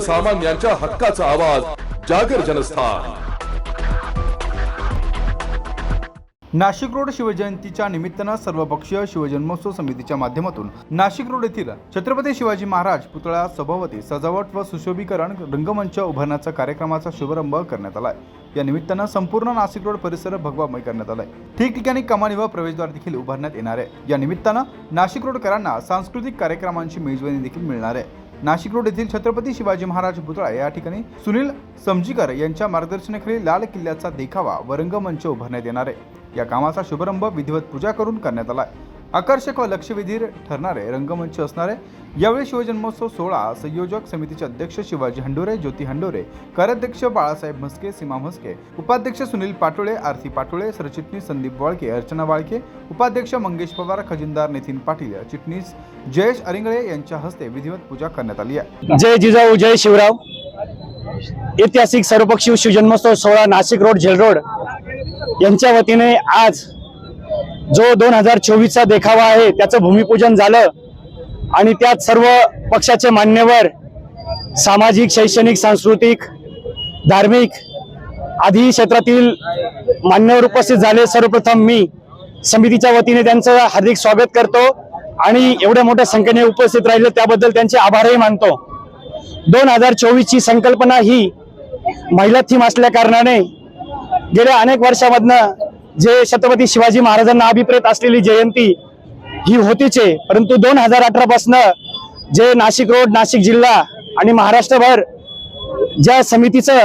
सर्वसामान्यांच्या हक्काचा आवाज जागर जनस्थान. नाशिक रोड शिवजयंतीच्या निमित्तानं सर्वपक्षीय शिवजन्मोत्सव समितीच्या माध्यमातून नाशिक रोड येथील छत्रपती शिवाजी महाराज पुतळा सभावती सजावट व सुशोभीकरण रंगमंच उभारण्याचा कार्यक्रमाचा शुभारंभ करण्यात आलाय. या निमित्तानं संपूर्ण नाशिक रोड परिसर भगवामय करण्यात आलाय. ठिकठिकाणी कमानी व प्रवेशद्वार देखील उभारण्यात येणार आहे. या निमित्तानं नाशिक रोडकरांना सांस्कृतिक कार्यक्रमांची मेजवानी देखील मिळणार आहे. नाशिक रोड येथील छत्रपती शिवाजी महाराज पुतळा या ठिकाणी सुनील समजीकर यांच्या मार्गदर्शनाखाली लाल किल्ल्याचा देखावा व रंगमंच उभारण्यात येणार आहे. या कामाचा शुभारंभ विधिवत पूजा करून करण्यात आला आकर्षक व लक्षवेधी ठरणारे रंगमंच असणारे यावेळी शिवजन्मोत्सव सोहळा संयोजक समितीचे अध्यक्ष शिवाजी हंडोरे ज्योती हंडोरे कार्याध्यक्ष बाळासाहेब म्हस्के सीमा म्हस्के उपाध्यक्ष सुनील पाटोळे आरती पाटोळे सरचिटणीस संदीप वाळके अर्चना वाळके उपाध्यक्ष मंगेश पवार खजिनदार नितीन पाटील चिटणीस जयेश अरिंगळे यांच्या हस्ते विधिवत पूजा करण्यात आली आहे. जय जिजाऊ जय शिवराव. ऐतिहासिक सर्वपक्षीय शिवजन्मोत्सव सोहळा नाशिक रोड झेल रोड यांच्या वतीने आज जो दोन हजार चोवीसचा देखावा आहे त्याचं भूमिपूजन झालं आणि त्यात सर्व पक्षाचे मान्यवर सामाजिक शैक्षणिक सांस्कृतिक धार्मिक आदी क्षेत्रातील मान्यवर उपस्थित झाले. सर्वप्रथम मी समितीच्या वतीने त्यांचं हार्दिक स्वागत करतो आणि एवढ्या मोठ्या संख्येने उपस्थित राहिले. त्याबद्दल त्यांचे आभारही मानतो. दोन हजार चोवीसची संकल्पना ही महिला थीम असल्या कारणाने गेल्या अनेक वर्षामधनं जे छत्रपती शिवाजी महाराजांना अभिप्रेत असलेली जयंती ही होतीच आहे परंतु दोन हजार अठरा पासन जे नाशिक रोड नाशिक जिल्हा आणि महाराष्ट्रभर ज्या समितीचं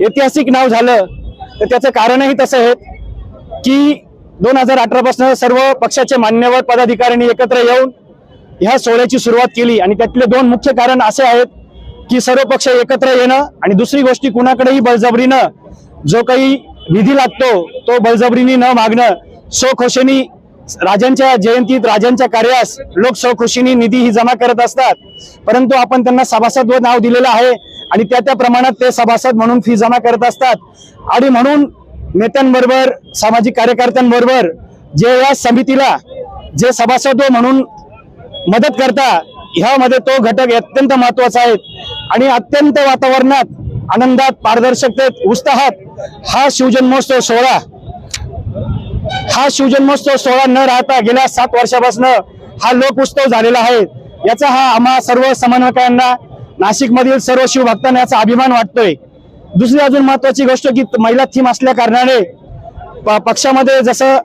ऐतिहासिक नाव झालं तर त्याचं कारणही तसं आहे की दोन हजार अठरा सर्व पक्षाचे मान्यवर पदाधिकाऱ्यांनी एकत्र येऊन ह्या सोहळ्याची सुरुवात केली. आणि त्यातले दोन मुख्य कारण असे आहेत की सर्व पक्ष एकत्र येणं आणि दुसरी गोष्टी कुणाकडेही बळजबरीनं जो काही निधी लागतो तो बळजबरीने न मागणं स्वखुशीनी राजांच्या जयंतीत राजांच्या कार्यास लोक स्वखुशीने निधी ही जमा करत असतात. परंतु आपण त्यांना सभासद व नाव दिलेलं आहे आणि त्या त्या प्रमाणात ते सभासद म्हणून फी जमा करत असतात. आणि म्हणून नेत्यांबरोबर सामाजिक कार्यकर्त्यांबरोबर जे या समितीला जे सभासद म्हणून मदत करता ह्यामध्ये तो घटक अत्यंत महत्त्वाचा आहे. आणि अत्यंत वातावरणात आनंदात पारदर्शकतेत उत्साहात हा शिवजन्मोत्सव सोहळा. हा शिवजन्मोत्सव सोहळा न राहता गेल्या सात वर्षापासून हा लोक उत्सव झालेला आहे. याचा हा आम्हा सर्व समन्वयकांना नाशिकमधील सर्व शिवभक्तांना याचा अभिमान वाटतोय. दुसरी अजून महत्वाची गोष्ट की महिला थीम असल्या कारणाने प- पक्षामध्ये जसं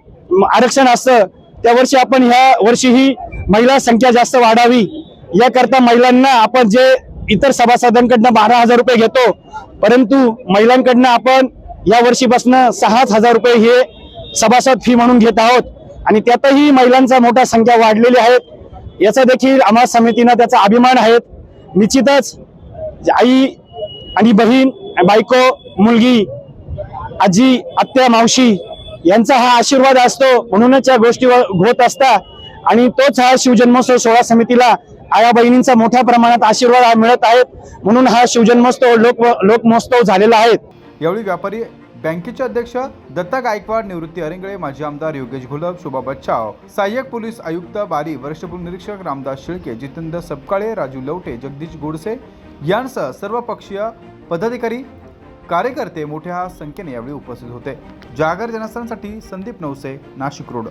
आरक्षण असतं त्या वर्षी आपण ह्या वर्षीही महिला संख्या जास्त वाढावी. याकरता महिलांना आपण जे इतर सभासदांकडनं बारा हजार रुपये घेतो. परंतु महिलांकडनं आपण या वर्षीपासून सहाच हजार रुपये हे सभासद फी म्हणून घेत आहोत. आणि त्यातही महिलांचा मोठा संख्या वाढलेली आहेत. याचा देखील आम्हा समितीनं त्याचा अभिमान आहे निश्चितच आई आणि बहीण बायको मुलगी आजी आत्या मावशी यांचा हा आशीर्वाद असतो. म्हणूनच या गोष्टी होत असता आणि तोच हा शिवजन्मोत्सव सोहळा समितीला आया बहिणींचा मोठ्या प्रमाणात आशीर्वाद मिळत आहेत. म्हणून हा शिवजन्मोत्सव लोक लोकमहोत्सव झालेला आहे. यावेळी व्यापारी बँकेचे अध्यक्ष दत्ता गायकवाड निवृत्ती अरिंगळे माजी आमदार योगेश घोलप शोभा बच्चाव सहाय्यक पोलीस आयुक्त बारी वरिष्ठ पोलीस निरीक्षक रामदास शिळके जितेंद्र सबकाळे राजू लवटे जगदीश गोडसे यांसह सर्व पक्षीय पदाधिकारी कार्यकर्ते मोठ्या संख्येने यावेळी उपस्थित होते. जागर जनस्थानसाठी संदीप नवसे नाशिक रोड.